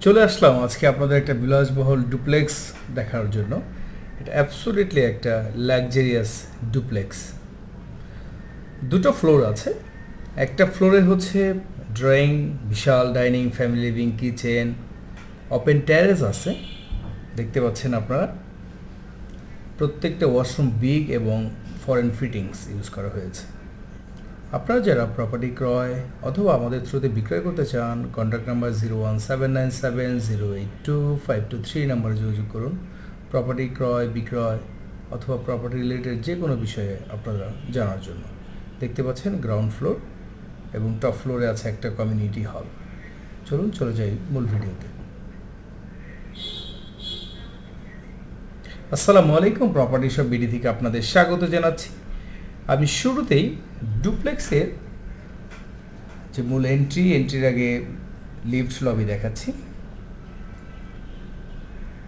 চলে আসলাম আজকে আপনাদের একটা বিলাসবহুল ডুপ্লেক্স দেখার জন্য। এটা অ্যাবসোলিটলি একটা লাক্সারিয়াস ডুপ্লেক্স দুটো ফ্লোর আছে। একটা ফ্লোরে হচ্ছে ড্রয়িং বিশাল dining family living kitchen open terrace আছে। দেখতে পাচ্ছেন আপনারা। প্রত্যেকটা ওয়াশরুম বিগ এবং ফরেন ফিটিংস ইউজ করা হয়েছে। আপনারা যারা প্রপার্টি ক্রয় অথবা আমাদের থ্রুতে বিক্রয় করতে চান contact number zero one seven nine seven zero eight two five two three নাম্বারে যোগাযোগ করুন। প্রপার্টি ক্রয়, বিক্রয় অথবা প্রপার্টি রিলেটেড যে কোনো বিষয়ে আপনারা জানার জন্য। দেখতে পাচ্ছেন গ্রাউন্ড ফ্লোর এবং টপ ফ্লোরে আছে একটা কমিউনিটি হল চলুন, চলে যাই মূল ভিডিওতে। আসসালামু আলাইকুম প্রপার্টি সব বিডি থেকে আপনাদের স্বাগত জানাচ্ছি। আমি শুরুতেই ডুপ্লেক্সের যে মূল এন্ট্রি এন্ট্রির আগে লিফট লবি দেখাচ্ছি।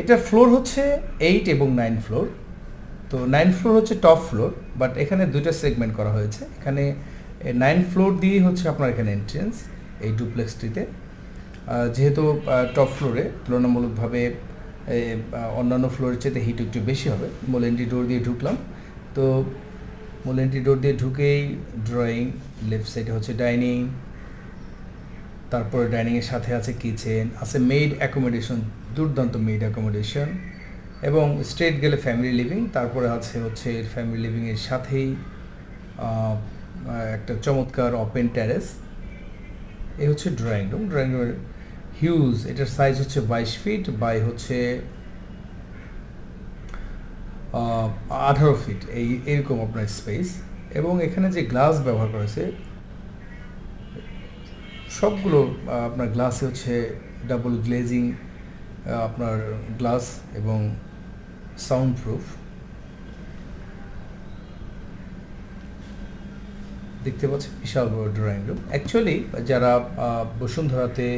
এটার ফ্লোর হচ্ছে এইট এবং নাইন ফ্লোর তো নাইন ফ্লোর হচ্ছে টপ ফ্লোর বাট এখানে দুইটা সেগমেন্ট করা হয়েছে। এখানে নাইন ফ্লোর দিয়েই হচ্ছে আপনার এখানে এন্ট্রেন্স এই ডুপ্লেক্সটিতে। যেহেতু টপ ফ্লোরে তুলনামূলকভাবে অন্যান্য ফ্লোরের চেয়ে হিট একটু বেশি হবে। মূল এন্ট্রি ডোর দিয়ে ঢুকলাম। তো মূল এন্ট্রি ডোর দিয়ে ঢুকেই ড্রয়িং লেফট সাইডে হচ্ছে ডাইনিং তারপরে ডাইনিংয়ের সাথে আছে কিচেন আছে মেড অ্যাকোমোডেশন দুর্দান্ত মেড অ্যাকোমোডেশন এবং স্ট্রেট গেলে ফ্যামিলি লিভিং তারপরে আছে হচ্ছে ফ্যামিলি লিভিংয়ের সাথেই একটা চমৎকার ওপেন ট্যারেস এই হচ্ছে ড্রয়িং রুম ড্রয়িং রুমের হিউজ এটার সাইজ হচ্ছে বাইশ ফিট বাই হচ্ছে আঠারো ফিট এই এরকম আপনার স্পেস এবং এখানে যে গ্লাস ব্যবহার করা হয়েছে, সবগুলো আপনার গ্লাসে হচ্ছে ডাবল গ্লেজিং আপনার গ্লাস এবং সাউন্ড প্রুফ দেখতে পাচ্ছেন, বিশাল বড় ড্রয়িং রুম অ্যাকচুয়ালি যারা বসুন্ধরাতে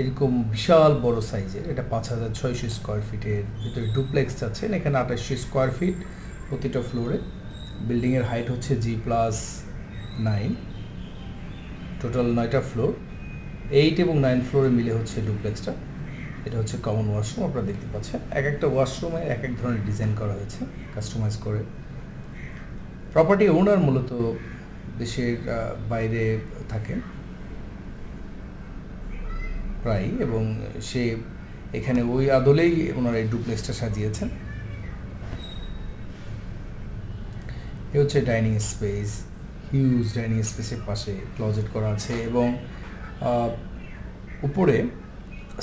এরকম বিশাল বড় সাইজের, এটা পাঁচ হাজার ছয়শো স্কোয়ার ফিটের ভিতরে ডুপ্লেক্স আছেন এখানে আঠাশশো স্কোয়ার ফিট প্রতিটা ফ্লোরে বিল্ডিংয়ের হাইট হচ্ছে জি প্লাস নাইন টোটাল নয়টা ফ্লোর এইট এবং নাইন ফ্লোরে মিলে হচ্ছে ডুপ্লেক্সটা এটা হচ্ছে কমন ওয়াশরুম আপনারা দেখতে পাচ্ছেন। এক একটা ওয়াশরুমে এক এক ধরনের ডিজাইন করা হয়েছে কাস্টমাইজ করে। প্রপার্টি ওনার মূলত দেশের বাইরে থাকেন। প্রায় এবং সে এখানে ওই আদলেই ওনারা এই ডুপ্লেক্সটা সাজিয়েছেন। এ হচ্ছে ডাইনিং স্পেস, হিউজ ডাইনিং স্পেসের পাশে ক্লোজেট করা আছে এবং উপরে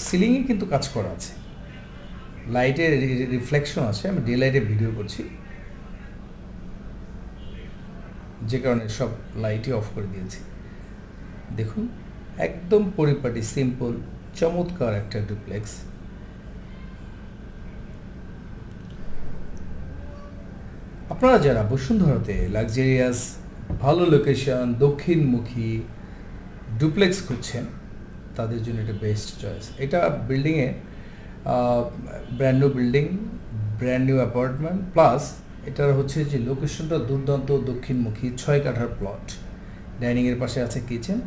সিলিংয়ে কিন্তু কাজ করা আছে। লাইটের রিফ্লেকশন আছে, আমি ডে লাইটে ভিডিও করছি। যে কারণে সব লাইটই অফ করে দিয়েছি। দেখুন। একদম পরিপাটি সিম্পল চমৎকার একটা ডুপ্লেক্স আপনারা যারা বসুন্ধরাতে লাক্সারিয়াস ভালো লোকেশন দক্ষিণমুখী ডুপ্লেক্স খুঁজছেন, তাদের জন্য এটা বেস্ট চয়েস এটা বিল্ডিংয়ে brand new building brand new apartment plus এটার হচ্ছে যে লোকেশনটা দুর্দান্ত দক্ষিণমুখী, ছয় কাঠার প্লট ডাইনিংয়ের পাশে আছে কিচেন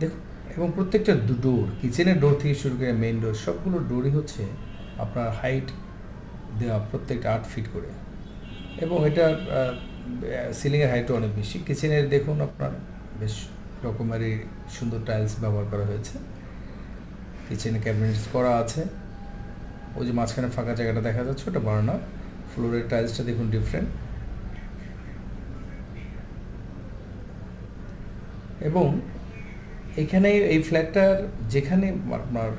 দেখুন এবং প্রত্যেকটা ডোর কিচেনের ডোর থেকে শুরু করে মেইন ডোর সবগুলো ডোরই হচ্ছে আপনার হাইট দেওয়া প্রত্যেকটা আট ফিট করে। এবং এটা সিলিংয়ের হাইটও অনেক বেশি। কিচেনের দেখুন আপনার বেশ রকমারি সুন্দর টাইলস ব্যবহার করা হয়েছে। কিচেনে ক্যাবিনেটস করা আছে। ওই যে মাঝখানে ফাঁকা জায়গাটা দেখা যাচ্ছে, ওটা বার্নার ফ্লোরের টাইলসটা দেখুন ডিফারেন্ট এবং এখানে এই ফ্ল্যাটটার যেখানে আপনার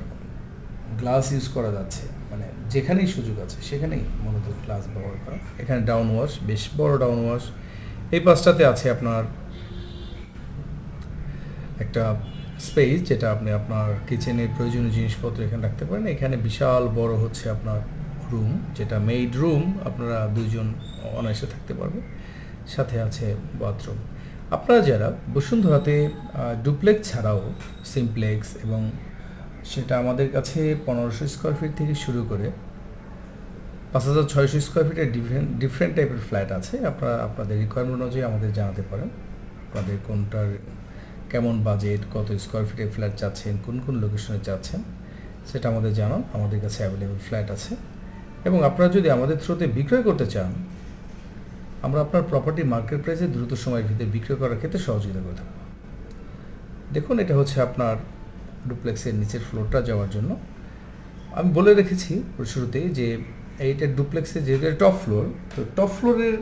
গ্লাস ইউজ করা যাচ্ছে মানে যেখানেই সুযোগ আছে, সেখানেই মূলত গ্লাস ব্যবহার করা। এখানে ডাউন ওয়াশ, বেশ বড় ডাউন ওয়াশ। এই পাশটাতে আছে আপনার একটা স্পেস যেটা আপনি আপনার কিচেনের প্রয়োজনীয় জিনিসপত্র এখানে রাখতে পারেন। এখানে বিশাল বড় হচ্ছে আপনার রুম, যেটা মেইড রুম, আপনারা দুজন অনায়াসে থাকতে পারবেন। সাথে আছে বাথরুম। আপনারা যারা বসুন্ধরাতে ডুপ্লেক্স ছাড়াও সিমপ্লেক্স এবং সেটা আমাদের কাছে পনেরোশো স্কোয়ার ফিট থেকে শুরু করে পাঁচ হাজার ছয়শো স্কোয়ার ফিটের ডিফারেন্ট ডিফারেন্ট টাইপের ফ্ল্যাট আছে। আপনারা, আপনাদের রিকোয়ারমেন্ট অনুযায়ী আমাদের জানাতে পারেন। আপনাদের কোনটার কেমন বাজেট কত স্কোয়ার ফিটের ফ্ল্যাট চাচ্ছেন, কোন কোন লোকেশনে চাচ্ছেন, সেটা আমাদের জানান। আমাদের কাছে অ্যাভেলেবল ফ্ল্যাট আছে। এবং আপনারা যদি আমাদের থ্রুতে বিক্রয় করতে চান আমরা আপনার প্রপার্টি মার্কেট প্রাইসে দ্রুত সময়ের ভিতরে বিক্রয় করার ক্ষেত্রে সহযোগিতা করে থাকব। দেখুন, এটা হচ্ছে আপনার ডুপ্লেক্সের নিচের ফ্লোরটা যাওয়ার জন্য। আমি বলে রেখেছি শুরুতেই যে এইটা ডুপ্লেক্সের যেহেতু টপ ফ্লোর তো টপ ফ্লোরের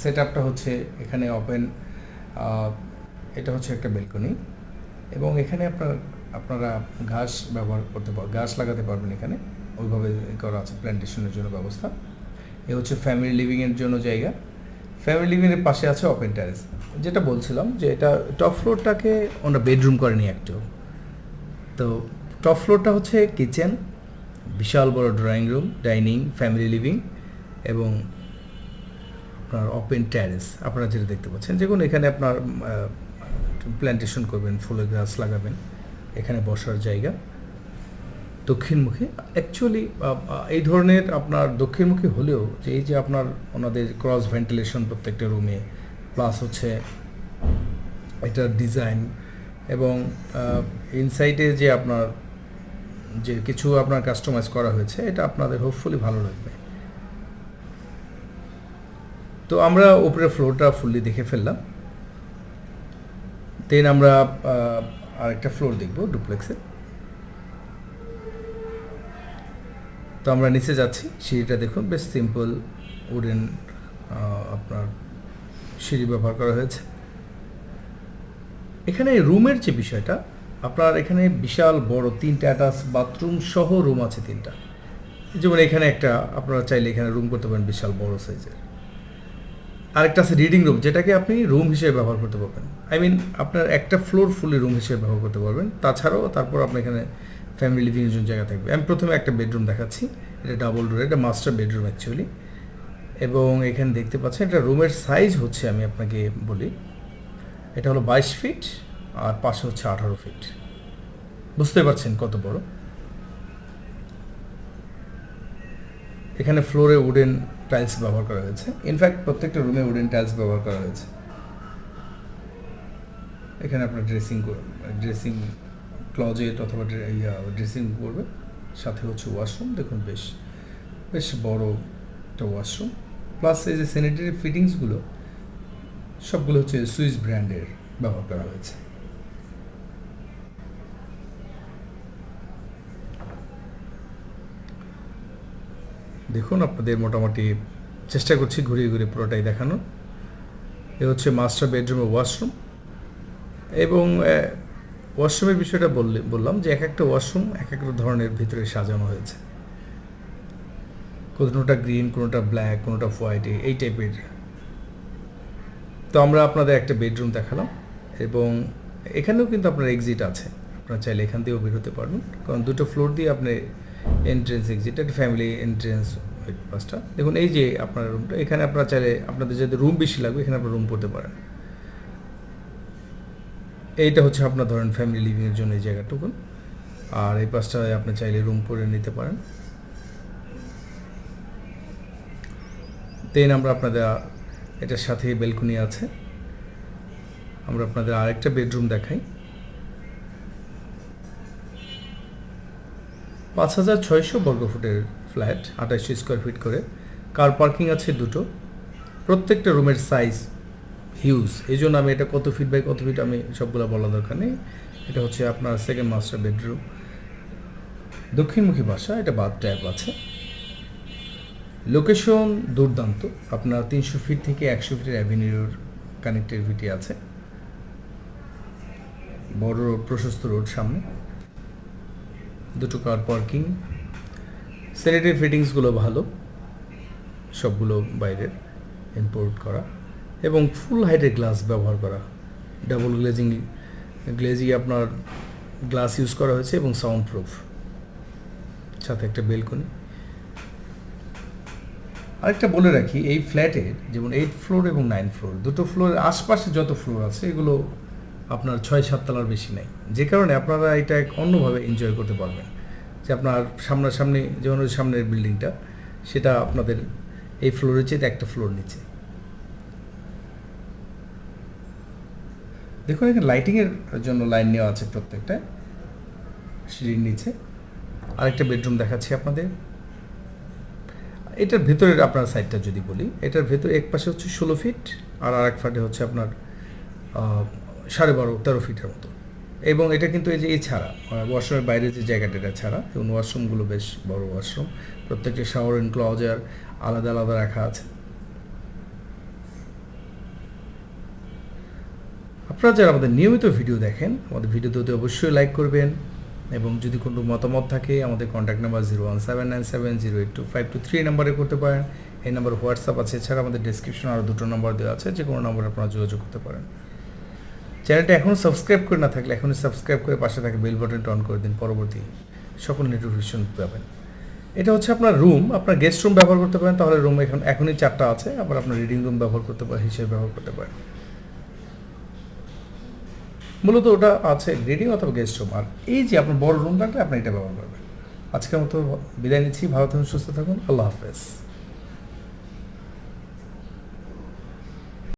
সেট আপটা হচ্ছে এখানে ওপেন এটা হচ্ছে একটা বেলকনি এবং এখানে আপনার, আপনারা ঘাস ব্যবহার করতে পার ঘাস লাগাতে পারবেন এখানে। ওইভাবে করা আছে প্ল্যান্টেশনের জন্য ব্যবস্থা। এ হচ্ছে ফ্যামিলি লিভিংয়ের জন্য জায়গা। ফ্যামিলি লিভিংয়ের পাশে আছে ওপেন টেরেস যেটা বলছিলাম যে এটা টপ ফ্লোরটাকে ওনারা বেডরুম করেনি একটু। তো টপ ফ্লোরটা হচ্ছে কিচেন বিশাল বড় drawing room dining family living এবং আপনার ওপেন ট্যারেস আপনারা যেটা দেখতে পাচ্ছেন, যে কোনো এখানে আপনার প্ল্যান্টেশন করবেন, ফুলের গাছ লাগাবেন, এখানে বসার জায়গা। দক্ষিণমুখী। অ্যাকচুয়ালি এই ধরনের আপনার দক্ষিণমুখী হলেও যে এই যে আপনার ওনাদের ক্রস ভেন্টিলেশন প্রত্যেকটা রুমে প্লাস হচ্ছে এটার ডিজাইন এবং ইনসাইটে যে আপনার, যে কিছু আপনার কাস্টমাইজ করা হয়েছে, এটা আপনাদের হোপফুলি ভালো লাগবে। তো আমরা উপরের ফ্লোরটা ফুললি দেখে ফেললাম। দেন আমরা আরেকটা ফ্লোর দেখব ডুপ্লেক্সের তো আমরা নিচে যাচ্ছি, সিঁড়িটা দেখুন, বেশ সিম্পল উডেন আপনার সিঁড়ি ব্যবহার করা হয়েছে। এখানে রুমের যে বিষয়টা, আপনার এখানে বিশাল, বড় তিনটা অ্যাটাচ বাথরুম সহ রুম আছে তিনটা। যেমন এখানে একটা, আপনারা চাইলে এখানে রুম করতে পারেন বিশাল, বড় সাইজের আরেকটা আছে রিডিং রুম যেটাকে আপনি রুম হিসেবে ব্যবহার করতে পারবেন। আই মিন আপনার একটা ফ্লোর ফুলি রুম হিসেবে ব্যবহার করতে পারবেন। তাছাড়াও তারপর আপনার এখানে ফ্যামিলি লিভিংয়ের জন্য জায়গা থাকবে। আমি প্রথমে একটা বেডরুম দেখাচ্ছি। এটা ডাবল ডোর এটা মাস্টার বেডরুম অ্যাকচুয়ালি এবং এখানে দেখতে পাচ্ছেন, এটা রুমের সাইজ হচ্ছে আমি আপনাকে বলি। এটা হলো বাইশ ফিট আর পাশে হচ্ছে আঠারো ফিট বুঝতে পারছেন কত বড়? এখানে ফ্লোরে উডেন টাইলস ব্যবহার করা হয়েছে। ইনফ্যাক্ট প্রত্যেকটা রুমে উডেন টাইলস ব্যবহার করা হয়েছে। এখানে আপনার ড্রেসিং ড্রেসিং ক্লজেট অথবা ড্রেসিং করবে। সাথে হচ্ছে ওয়াশরুম দেখুন বেশ বেশ বড় একটা ওয়াশরুম প্লাস এই যে স্যানিটারি ফিটিংসগুলো সবগুলো হচ্ছে সুইস ব্র্যান্ডের ব্যবহার করা হয়েছে। দেখুন আপনাদের মোটামুটি চেষ্টা করছি ঘুরিয়ে ঘুরিয়ে পুরোটাই দেখানোর। এ হচ্ছে মাস্টার বেডরুমের ওয়াশরুম এবং ওয়াশরুমের বিষয়টা বললে, বললাম যে এক একটা ওয়াশরুম এক এক ধরনের ভিতরে সাজানো হয়েছে। কোনোটা গ্রিন, কোনোটা ব্ল্যাক, কোনোটা হোয়াইট, এই টাইপের। তো আমরা আপনাদের একটা বেডরুম দেখালাম এবং এখানেও কিন্তু আপনার এক্সিট আছে। আপনারা চাইলে এখান দিয়েও বেরোতে পারবেন। কারণ দুটো ফ্লোর দিয়ে আপনি এন্ট্রেন্স এক্সিট একটা ফ্যামিলি এন্ট্রেন্স পাঁচটা। দেখুন, এই যে আপনার রুমটা এখানে আপনারা চাইলে, আপনাদের যদি রুম বেশি লাগবে, এখানে আপনার রুম করতে পারেন। এইটা হচ্ছে আপনার ধরেন ফ্যামিলি লিভিংয়ের জন্য এই জায়গাটুকুন। আর এই পাশটায় আপনি চাইলে রুম করে নিতে পারেন। দেন আমরা আপনাদের, এটার সাথে বেলকনি আছে। আমরা আপনাদের আরেকটা বেডরুম দেখাই। পাঁচ হাজার ছয়শো বর্গফুটের ফ্ল্যাট আঠাশশো স্কোয়ার ফিট করে। কার পার্কিং আছে দুটো। প্রত্যেকটা রুমের সাইজ হিউজ। এই জন্য আমি এটা কত ফিট বাই কত ফিট আমি সবগুলো বলা দরকার নেই। এটা হচ্ছে আপনার সেকেন্ড মাস্টার বেডরুম দক্ষিণমুখী বাসা, এটা বাথ ট্যাপ আছে। লোকেশন দুর্দান্ত। আপনার তিনশো ফিট থেকে একশো ফিটের অ্যাভিনিউর কানেক্টিভিটি আছে। বড় রোড প্রশস্ত রোড সামনে। দুটো কার পার্কিং স্যানিটারি ফিটিংসগুলো ভালো। সবগুলো বাইরের ইম্পোর্ট করা। এবং ফুল হাইটের গ্লাস ব্যবহার করা। ডাবল গ্লেজিং গ্লেজিং আপনার গ্লাস ইউজ করা হয়েছে এবং সাউন্ড প্রুফ সাথে একটা বেলকনি আরেকটা বলে রাখি, এই ফ্ল্যাটের যেমন এইট ফ্লোর এবং নাইন ফ্লোর দুটো ফ্লোরের আশপাশে যত ফ্লোর আছে, এগুলো আপনার ছয় সাত তলার বেশি নাই। যে কারণে আপনারা এটা এক অন্যভাবে এনজয় করতে পারবেন। যে আপনার সামনাসামনি, যেমন ওই সামনের বিল্ডিংটা সেটা আপনাদের এই ফ্লোরের চেয়ে একটা ফ্লোর নিচে। দেখুন, এখানে লাইটিংয়ের জন্য লাইন নেওয়া আছে প্রত্যেকটা সিঁড়ির নিচে। আরেকটা বেডরুম দেখাচ্ছি আপনাদের। এটার ভেতরের আপনার সাইডটা যদি বলি, এটার ভেতরে এক পাশে হচ্ছে ষোলো ফিট আর আরেক ফাটে হচ্ছে আপনার সাড়ে বারো, তেরো ফিটের মতো। এবং এটা কিন্তু এই যে এই ছাড়া ওয়াশরুমের বাইরে যে জায়গাটা, এটা ছাড়া এবং ওয়াশরুমগুলো বেশ বড় ওয়াশরুম প্রত্যেকটা শাওয়ার এনক্লজার আলাদা আলাদা রাখা আছে। আপনারা যারা আমাদের নিয়মিত ভিডিও দেখেন, আমাদের ভিডিওতে অবশ্যই লাইক করবেন এবং যদি কোনো মতামত থাকে, আমাদের contact number zero one seven nine seven zero eight two five two three নাম্বারে করতে পারেন। এই নাম্বার হোয়াটসঅ্যাপ আছে, এছাড়া আমাদের ডিসক্রিপশন আরও দুটো নম্বর দেওয়া আছে যে কোনো নম্বরে আপনারা যোগাযোগ করতে পারেন। চ্যানেলটা এখনও সাবস্ক্রাইব করে না থাকলে এখনই সাবস্ক্রাইব করে পাশে থাকে বেল বাটনটা অন করে দিন, পরবর্তী সকল নোটিফিকেশন পাবেন। এটা হচ্ছে আপনার রুম আপনার গেস্ট রুম ব্যবহার করতে পারেন, তাহলে রুম এখন, এখনই চারটা আছে, আবার আপনার রিডিং রুম ব্যবহার করতে পারেন, হিসেবে ব্যবহার করতে পারেন। মূলত ওটা আছে গ্রেডিং অথবা গেস্ট রুম আর এই যে আপনার বড় রুম থাকলে আপনি এটা ব্যবহার করবেন। আজকের মতো বিদায় নিচ্ছি। ভালো থাকুন, সুস্থ থাকুন। আল্লাহ হাফেজ।